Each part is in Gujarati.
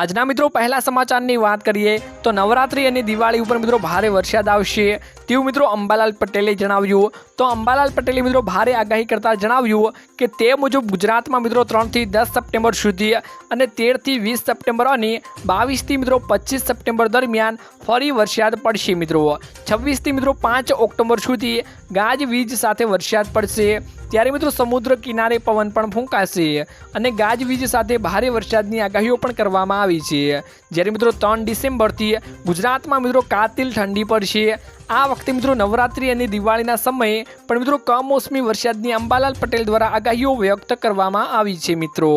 આજના મિત્રો, પહેલા સમાચારની વાત કરીએ તો નવરાત્રી અને દિવાળી ઉપર મિત્રો ભારે વરસાદ આવશે. તેવું મિત્રો અંબાલાલ પટેલે જણાવ્યું. તો અંબાલાલ પટેલે મિત્રો ભારે આગાહી કરતા જણાવ્યું કે તે મુજબ ગુજરાતમાં મિત્રો ત્રણથી દસ સપ્ટેમ્બર સુધી અને તેરથી વીસ સપ્ટેમ્બર અને બાવીસથી મિત્રો પચીસ સપ્ટેમ્બર દરમિયાન ફરી વરસાદ પડશે મિત્રો. છવ્વીસથી મિત્રો પાંચ ઓક્ટોબર સુધી ગાજવીજ સાથે વરસાદ પડશે. ત્યારે મિત્રો સમુદ્ર કિનારે પવન પણ ફૂંકાશે અને ગાજવીજ સાથે ભારે વરસાદની આગાહીઓ પણ કરવામાં આવી છે. જ્યારે મિત્રો ત્રણ ડિસેમ્બરથી ગુજરાતમાં મિત્રો કાતિલ ઠંડી પડશે. આ વખતે મિત્રો નવરાત્રી અને દિવાળીના સમયે પણ મિત્રો કમોસમી વરસાદની અંબાલાલ પટેલ દ્વારા આગાહીઓ વ્યક્ત કરવામાં આવી છે મિત્રો.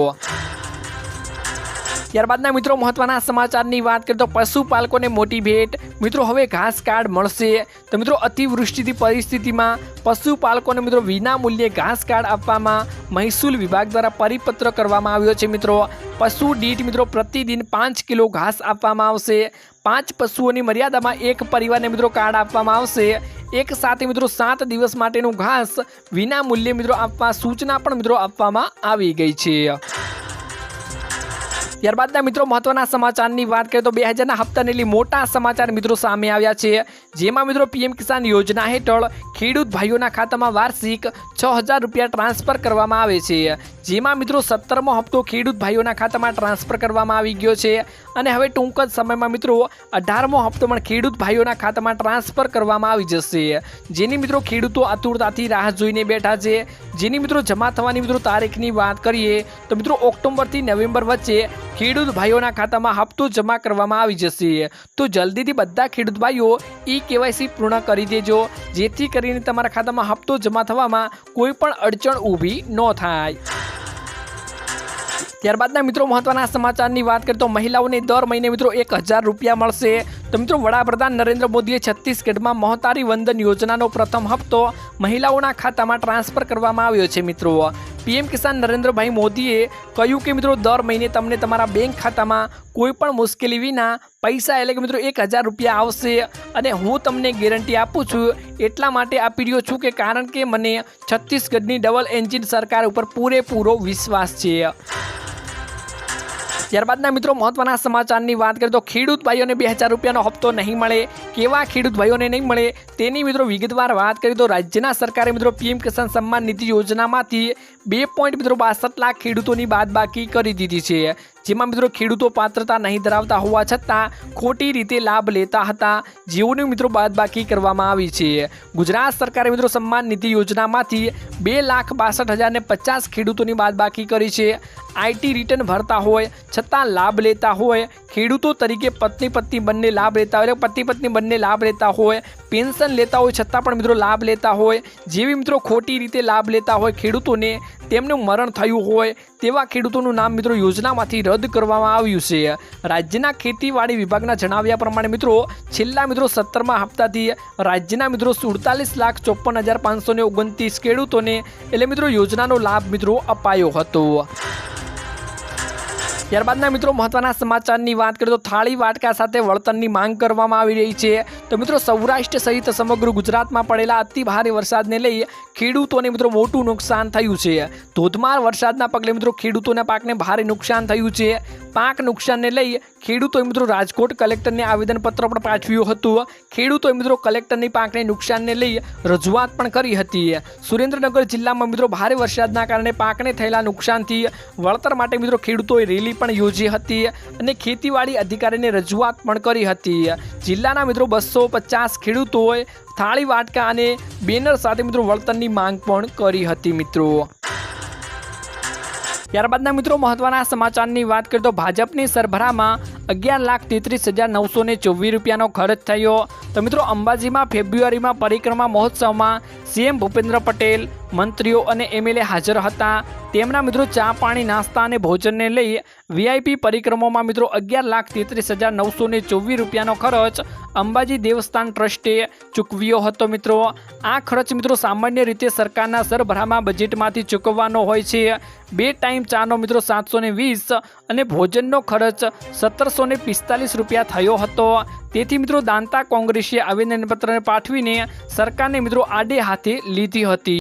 ત્યારબાદના મિત્રો મહત્વના સમાચારની વાત કરીએ તો પશુપાલકોને મોટી ભેટ. મિત્રો, હવે ઘાસ કાર્ડ મળશે. તો મિત્રો, અતિવૃષ્ટિથી પરિસ્થિતિમાં પશુપાલકોને મિત્રો વિના મૂલ્યે ઘાસ કાર્ડ આપવામાં મહેસૂલ વિભાગ દ્વારા પરિપત્ર કરવામાં આવ્યો છે. મિત્રો, પશુ દીઠ મિત્રો પ્રતિદિન પાંચ કિલો ઘાસ આપવામાં આવશે. પાંચ પશુઓની મર્યાદામાં એક પરિવારને મિત્રો કાર્ડ આપવામાં આવશે. એક સાથે મિત્રો સાત દિવસ માટેનું ઘાસ વિના મૂલ્યે મિત્રો આપવા સૂચના પણ મિત્રો આપવામાં આવી ગઈ છે. ત્યારબાદના મિત્રો મહત્વના સમાચારની વાત કરીએ તો બે હજારના હપ્તાને લઈ મોટા સમાચાર મિત્રો સામે આવ્યા છે. જેમાં મિત્રો પીએમ કિસાન યોજના હેઠળ ખેડૂત ભાઈઓના ખાતામાં વાર્ષિક છ હજાર રૂપિયા ટ્રાન્સફર કરવામાં આવે છે. જેમાં મિત્રો સત્તરમો હપ્તો ખેડૂત ભાઈઓના ખાતામાં ટ્રાન્સફર કરવામાં આવી ગયો છે. અને હવે ટૂંક જ સમયમાં મિત્રો અઢારમો હપ્તો પણ ખેડૂત ભાઈઓના ખાતામાં ટ્રાન્સફર કરવામાં આવી જશે. જેની મિત્રો ખેડૂતો આતુરતાથી રાહ જોઈને બેઠા છે. જેની મિત્રો જમા થવાની મિત્રો તારીખની વાત કરીએ તો મિત્રો ઓક્ટોબરથી નવેમ્બર વચ્ચે ખેડૂત ભાઈઓના ખાતામાં હપ્તો જમા કરવામાં આવી જશે. તો જલ્દીથી બધા ખેડૂત ભાઈઓ ઈ કેવાયસી પૂર્ણ કરી દેજો. જેથી કરીને તમારા ખાતામાં હપ્તો જમા થવામાં કોઈ પણ અડચણ ઊભી ન થાય. ત્યારબાદના મિત્રો મહત્વના સમાચારની વાત કરીએ તો મહિલાઓને દર મહિને મિત્રો એક હજાર રૂપિયા મળશે. તો મિત્રો, વડાપ્રધાન નરેન્દ્ર મોદીએ છત્તીસગઢમાં મહોતારી વંદન યોજનાનો પ્રથમ હપ્તો મહિલાઓના ખાતામાં ટ્રાન્સફર કરવામાં આવ્યો છે, મિત્રો. પીએમ કિસાન નરેન્દ્રભાઈ મોદીએ કહ્યું કે, મિત્રો, દર મહિને તમને તમારા બેંક ખાતામાં કોઈ પણ મુશ્કેલી વિના પૈસા, એટલે કે, મિત્રો, એક હજાર રૂપિયા આવશે અને હું તમને ગેરંટી આપું છું. એટલા માટે આપી રહ્યો છું કે, કારણ કે મને છત્તીસગઢની ડબલ એન્જિન સરકાર ઉપર પૂરેપૂરો વિશ્વાસ છે. ત્યારબાદના મિત્રો, મહત્વના સમાચારની વાત કરીએ તો ખેડૂત ભાઈઓને બે હજાર રૂપિયાનો હપ્તો નહીં મળે. કેવા ખેડૂત ભાઈઓને નહીં મળે તેની મિત્રો વિગતવાર વાત કરીએ તો રાજ્યના સરકારે મિત્રો પીએમ કિસાન સન્માન નિધિ યોજનામાંથી બે પોઈન્ટ મિત્રો બાસઠ લાખ ખેડૂતોની બાદબાકી કરી દીધી છે. જેમાં મિત્રો ખેડૂતો પાત્રતા નહીં ધરાવતા હોવા છતાં ખોટી રીતે લાભ લેતા હતા. જેઓની મિત્રો બાદબાકી કરવામાં આવી છે. ગુજરાત સરકારે મિત્રો સન્માન નિધિ યોજનામાંથી બે લાખ બાસઠ હજારને પચાસ ખેડૂતોની બાદબાકી કરી છે. આઈટી રિટર્ન ભરતા હોય, છતાં લાભ લેતા હોય, ખેડૂતો તરીકે પત્ની પત્ની બંને લાભ લેતા હોય પતિ પત્ની બંને લાભ લેતા હોય, પેન્શન લેતા હોય, છતાં પણ મિત્રો લાભ લેતા હોય, જેવી મિત્રો ખોટી રીતે લાભ લેતા હોય, ખેડૂતોને તેમનું મરણ થયું હોય, તેવા ખેડૂતોનું નામ મિત્રો યોજનામાંથી રદ કરવામાં આવ્યું છે. રાજ્યના ખેતીવાડી વિભાગના જણાવ્યા પ્રમાણે મિત્રો, છેલ્લા મિત્રો સત્તરમાં હપ્તાથી રાજ્યના મિત્રો સુડતાલીસ લાખ ચોપન હજાર પાંચસો ઓગણત્રીસ ખેડૂતોને, એટલે મિત્રો યોજનાનો લાભ મિત્રો અપાયો હતો. ત્યારબાદના મિત્રો મહત્વના સમાચારની વાત કરીએ તો થાળી વાટકા સાથે વળતરની માંગ કરવામાં આવી રહી છે. તો મિત્રો સૌરાષ્ટ્ર સહિત સમગ્ર ગુજરાતમાં પડેલા અતિ ભારે વરસાદને લઈ ખેડૂતોને મિત્રો મોટું નુકસાન થયું છે. ધોધમાર વરસાદના પગલે મિત્રો ખેડૂતોના પાકને ભારે નુકસાન થયું છે. પાક નુકસાનને લઈ ખેડૂતોએ મિત્રો રાજકોટ કલેક્ટરને આવેદનપત્ર પણ પાઠવ્યું હતું. ખેડૂતોએ મિત્રો કલેક્ટરની પાકને નુકસાનને લઈ રજૂઆત પણ કરી હતી. સુરેન્દ્રનગર જિલ્લામાં મિત્રો ભારે વરસાદના કારણે પાકને થયેલા નુકસાનથી વળતર માટે મિત્રો ખેડૂતોએ રેલી પણ યોજી હતી અને ખેતીવાડી અધિકારીને રજૂઆત પણ કરી હતી. જિલ્લાના મિત્રો બસો પચાસ ખેડૂતોએ થાળી વાટકા અને બેનર સાથે મિત્રો વળતરની માંગ પણ કરી હતી મિત્રો. ત્યારબાદના મિત્રો મહત્વના સમાચારની વાત કરીએ તો ભાજપની સરભરામાં અગિયાર લાખ તેત્રીસ હજાર નવસો ને ચોવીસ રૂપિયાનો ખર્ચ થયો. તો મિત્રો અંબાજીમાં ફેબ્રુઆરીમાં પરિક્રમા મહોત્સવમાં સીએમ ભૂપેન્દ્ર પટેલ મંત્રીઓ અને એમએલએ હાજર હતા. તેમના મિત્રો ચા પાણી, નાસ્તા અને ભોજનને લઈ વીઆઈપી પરિક્રમામાં મિત્રો અગિયાર લાખ તેત્રીસ હજાર નવસો ને ચોવીસ રૂપિયાનો ખર્ચ અંબાજી દેવસ્થાન ટ્રસ્ટે ચૂકવ્યો હતો મિત્રો. આ ખર્ચ મિત્રો સામાન્ય રીતે સરકારના સરભરામાં બજેટમાંથી ચૂકવવાનો હોય છે. બે ટાઈમ ચાનો મિત્રો સાતસો વીસ અને ભોજનનો ખર્ચ સત્તરસો પિસ્તાલીસ રૂપિયા થયો હતો. તેથી મિત્રો દાંતા કોંગ્રેસે આવેદનપત્ર પાઠવીને સરકારને મિત્રો આડે હાથે લીધી હતી.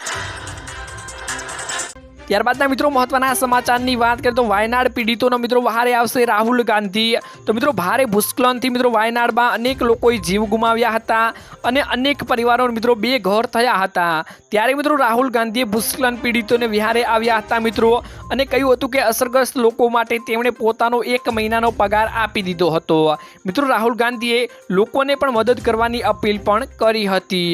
ત્યારબાદના મિત્રો મહત્વના સમાચારની વાત કરીએ તો વાયનાડ પીડિતોનો મિત્રો વહારે આવશે રાહુલ ગાંધી. તો મિત્રો ભારે ભૂસ્ખલનથી મિત્રો વાયનાડમાં અનેક લોકોએ જીવ ગુમાવ્યા હતા અને અનેક પરિવારો મિત્રો બે ઘર થયા હતા. ત્યારે મિત્રો રાહુલ ગાંધીએ ભૂસ્ખલન પીડિતોને વિહારે આવ્યા હતા મિત્રો અને કહ્યું હતું કે અસરગ્રસ્ત લોકો માટે તેમણે પોતાનો એક મહિનાનો પગાર આપી દીધો હતો. મિત્રો રાહુલ ગાંધીએ લોકોને પણ મદદ કરવાની અપીલ પણ કરી હતી.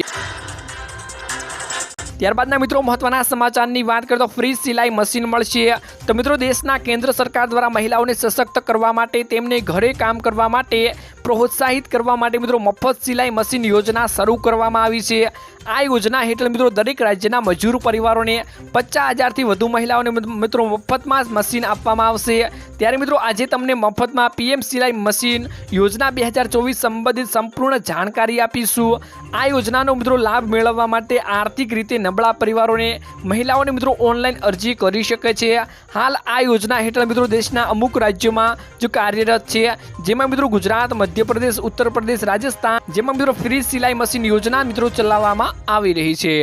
ત્યારબાદના મિત્રો મહત્વના સમાચારની વાત કરીએ તો ફ્રી સિલાઈ મશીન મળશે. તો મિત્રો, દેશના કેન્દ્ર સરકાર દ્વારા મહિલાઓને સશક્ત કરવા માટે, તેમને ઘરે કામ કરવા માટે પ્રોત્સાહિત કરવા માટે મિત્રો, મફત સિલાઈ મશીન યોજના શરૂ કરવામાં આવી છે. આ યોજના હેઠળ મિત્રો, દરેક રાજ્યના મજૂર પરિવારોને પચાસ હજારથી વધુ મહિલાઓને મિત્રો, મફતમાં મશીન આપવામાં આવશે. ત્યારે મિત્રો, આજે તમને મફતમાં પીએમ સિલાઈ મશીન યોજના બે હજાર ચોવીસ સંબંધિત સંપૂર્ણ જાણકારી આપીશું. આ યોજનાનો મિત્રો, લાભ મેળવવા માટે આર્થિક રીતે નબળા પરિવારોને મહિલાઓને મિત્રો, ઓનલાઈન અરજી કરી શકે છે. હાલ આ યોજના હેઠળ મિત્રો દેશના અમુક રાજ્યોમાં જો કાર્યરત છે, જેમાં મિત્રો ગુજરાત, મધ્યપ્રદેશ ઉત્તર પ્રદેશ રાજસ્થાન, જેમાં મિત્રો ફ્રી સિલાઈ મશીન યોજના મિત્રો ચલાવવામાં આવી રહી છે.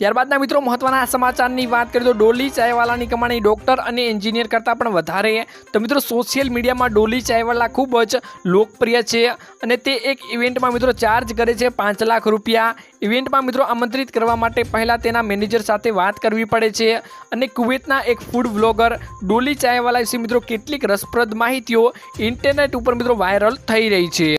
ત્યારબાદના મિત્રો મહત્વના સમાચારની વાત કરીએ તો ડોલી ચાયવાલાની કમાણી ડોક્ટર અને એન્જિનિયર કરતાં પણ વધારે તો મિત્રો સોશિયલ મીડિયામાં ડોલી ચાયવાલા ખૂબ જ લોકપ્રિય છે અને તે એક ઇવેન્ટમાં મિત્રો ચાર્જ કરે છે પાંચ લાખ રૂપિયા. ઇવેન્ટમાં મિત્રો આમંત્રિત કરવા માટે પહેલાં તેના મેનેજર સાથે વાત કરવી પડે છે અને કુવેતના એક ફૂડ બ્લોગર ડોલી ચાયવાલા વિશે મિત્રો કેટલીક રસપ્રદ માહિતીઓ ઇન્ટરનેટ ઉપર મિત્રો વાયરલ થઈ રહી છે.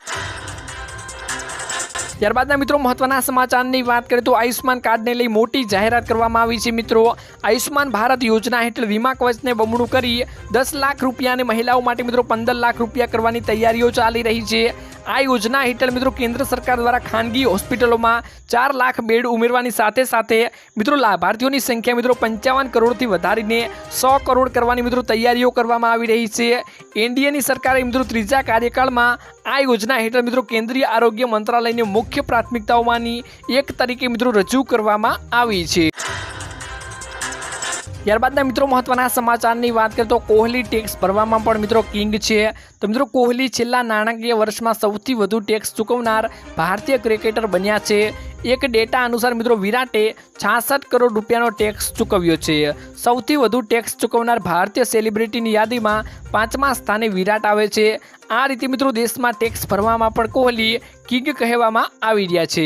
ત્યારબાદના મિત્રો મહત્વના સમાચારની વાત કરીએ તો આયુષ્માન કાર્ડને લઈ મોટી જાહેરાત કરવામાં આવી છે મિત્રો. આયુષ્માન ભારત યોજના હેઠળ વીમા કવચને બમણું કરી દસ લાખ રૂપિયાને મહિલાઓ માટે મિત્રો પંદર લાખ રૂપિયા કરવાની તૈયારીઓ ચાલી રહી છે. આ યોજના હેઠળ મિત્રો કેન્દ્ર સરકાર દ્વારા ખાનગી હોસ્પિટલોમાં ચાર લાખ બેડ ઉમેરવાની સાથે સાથે મિત્રો લાભાર્થીઓની સંખ્યા મિત્રો પંચાવન કરોડથી વધારીને સો કરોડ કરવાની મિત્રો તૈયારીઓ કરવામાં આવી રહી છે. એનડીએની સરકારે મિત્રો ત્રીજા કાર્યકાળમાં આ યોજના હેઠળ મિત્રો કેન્દ્રીય આરોગ્ય મંત્રાલયની મુખ્ય પ્રાથમિકતાઓમાંની એક તરીકે મિત્રો રજૂ કરવામાં આવી છે. ત્યારબાદના મિત્રો મહત્વના સમાચારની વાત કરીએ તો કોહલી ટેક્સ ભરવામાં પણ મિત્રો કિંગ છે. તો મિત્રો કોહલી છેલ્લા નાણાકીય વર્ષમાં સૌથી વધુ ટેક્સ ચૂકવનાર ભારતીય ક્રિકેટર બન્યા છે. એક ડેટા અનુસાર મિત્રો વિરાટે છાસઠ કરોડ રૂપિયાનો ટેક્સ ચૂકવ્યો છે. સૌથી વધુ ટેક્સ ચૂકવનાર ભારતીય સેલિબ્રિટીની યાદીમાં પાંચમા સ્થાને વિરાટ આવે છે. આ રીતે મિત્રો દેશમાં ટેક્સ ભરવામાં પણ કોહલી કિંગ કહેવામાં આવી રહ્યા છે.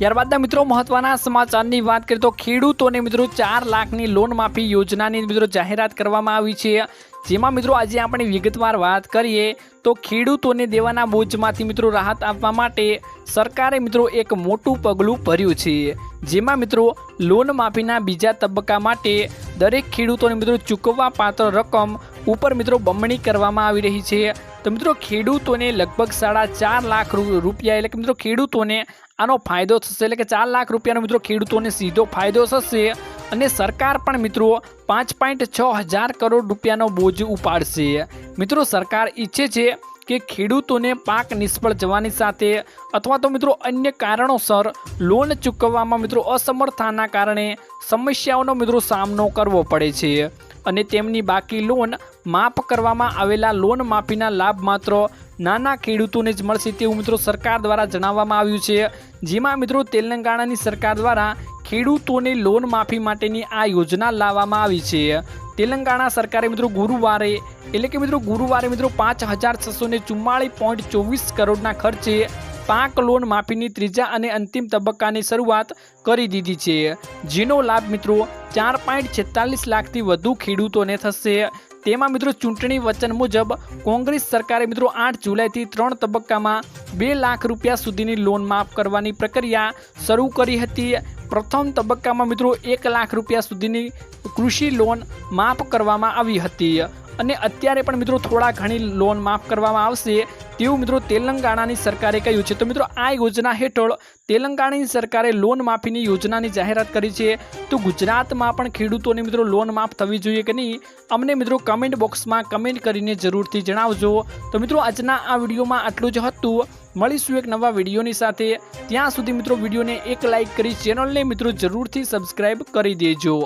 ત્યારબાદના મિત્રો મહત્વના સમાચારની વાત કરીએ તો ખેડૂતોને મિત્રો ચાર લાખની લોન માફી યોજનાની મિત્રો જાહેરાત કરવામાં આવી છે. જેમાં મિત્રો આજે આપણે વિગતવાર વાત કરીએ તો ખેડૂતોને દેવાના બોજમાંથી મિત્રો રાહત આપવા માટે સરકારે મિત્રો એક મોટું પગલું ભર્યું છે. જેમાં મિત્રો લોન માફીના બીજા તબક્કા માટે દરેક ખેડૂતોને મિત્રો ચૂકવવા પાત્ર રકમ ઉપર મિત્રો બમણી કરવામાં આવી રહી છે. તો મિત્રો ખેડૂતોને લગભગ સાડા ચાર લાખ રૂપિયા એટલે કે મિત્રો ખેડૂતોને આનો ફાયદો થશે એટલે કે ચાર લાખ રૂપિયાનો મિત્રો ખેડૂતોને સીધો ફાયદો થશે અને સરકાર પણ મિત્રો પાંચ પોઈન્ટ છ હજાર કરોડ રૂપિયાનો બોજ ઉપાડશે. મિત્રો સરકાર ઈચ્છે છે કે ખેડૂતોને પાક નિષ્ફળ જવાની સાથે અથવા તો મિત્રો અન્ય કારણોસર લોન ચૂકવવામાં મિત્રો અસમર્થતાના કારણે સમસ્યાઓનો મિત્રો સામનો કરવો પડે છે અને તેમની બાકી લોન માફ કરવામાં આવેલા લોન માફીના લાભ માત્ર નાના ખેડૂતોને જ મળશે તેવું મિત્રો સરકાર દ્વારા જણાવવામાં આવ્યું છે. જેમાં મિત્રો તેલંગાણાની સરકાર દ્વારા ખેડૂતોને લોન માફી માટેની આ યોજના લાવવામાં આવી છે. તેલંગાણા સરકારે મિત્રો ગુરુવારે, એટલે કે મિત્રો ગુરુવારે મિત્રો પાંચ હજાર છસો ને પોઈન્ટ ચોવીસ કરોડના ખર્ચે પાક લોન માફીની ત્રીજા અને અંતિમ તબક્કાની શરૂઆત કરી દીધી છે. જેનો લાભ મિત્રો ચાર પોઈન્ટ છેતાલીસ લાખથી વધુ ખેડૂતોને થશે. તેમાં મિત્રો ચૂંટણી વચન મુજબ કોંગ્રેસ સરકારે મિત્રો આઠ જુલાઈથી ત્રણ તબક્કામાં બે લાખ રૂપિયા સુધીની લોન માફ કરવાની પ્રક્રિયા શરૂ કરી હતી. પ્રથમ તબક્કામાં મિત્રો એક લાખ રૂપિયા સુધીની કૃષિ લોન માફ કરવામાં આવી હતી. અને અત્યારે પણ મિત્રો થોડા ઘણી લોન માફ કરવામાં આવશે. તેવું મિત્રો, તેલંગાણાની સરકારે કહ્યું છે. તો મિત્રો, આ યોજના હેઠળ તેલંગાણાની સરકારે લોન માફીની યોજનાની જાહેરાત કરી છે. તો ગુજરાતમાં પણ ખેડૂતોને મિત્રો, લોન માફ થવી જોઈએ કે નહીં? અમને મિત્રો કમેન્ટ બોક્સમાં કમેન્ટ કરીને જરૂરથી જણાવજો. તો મિત્રો, આજના આ વિડીયોમાં આટલું જ હતું. મળીશું એક નવા વિડીયોની સાથે. ત્યાં સુધી મિત્રો, વિડીયોને એક લાઇક કરી, ચેનલને મિત્રો, જરૂરથી સબસ્ક્રાઈબ કરી દેજો.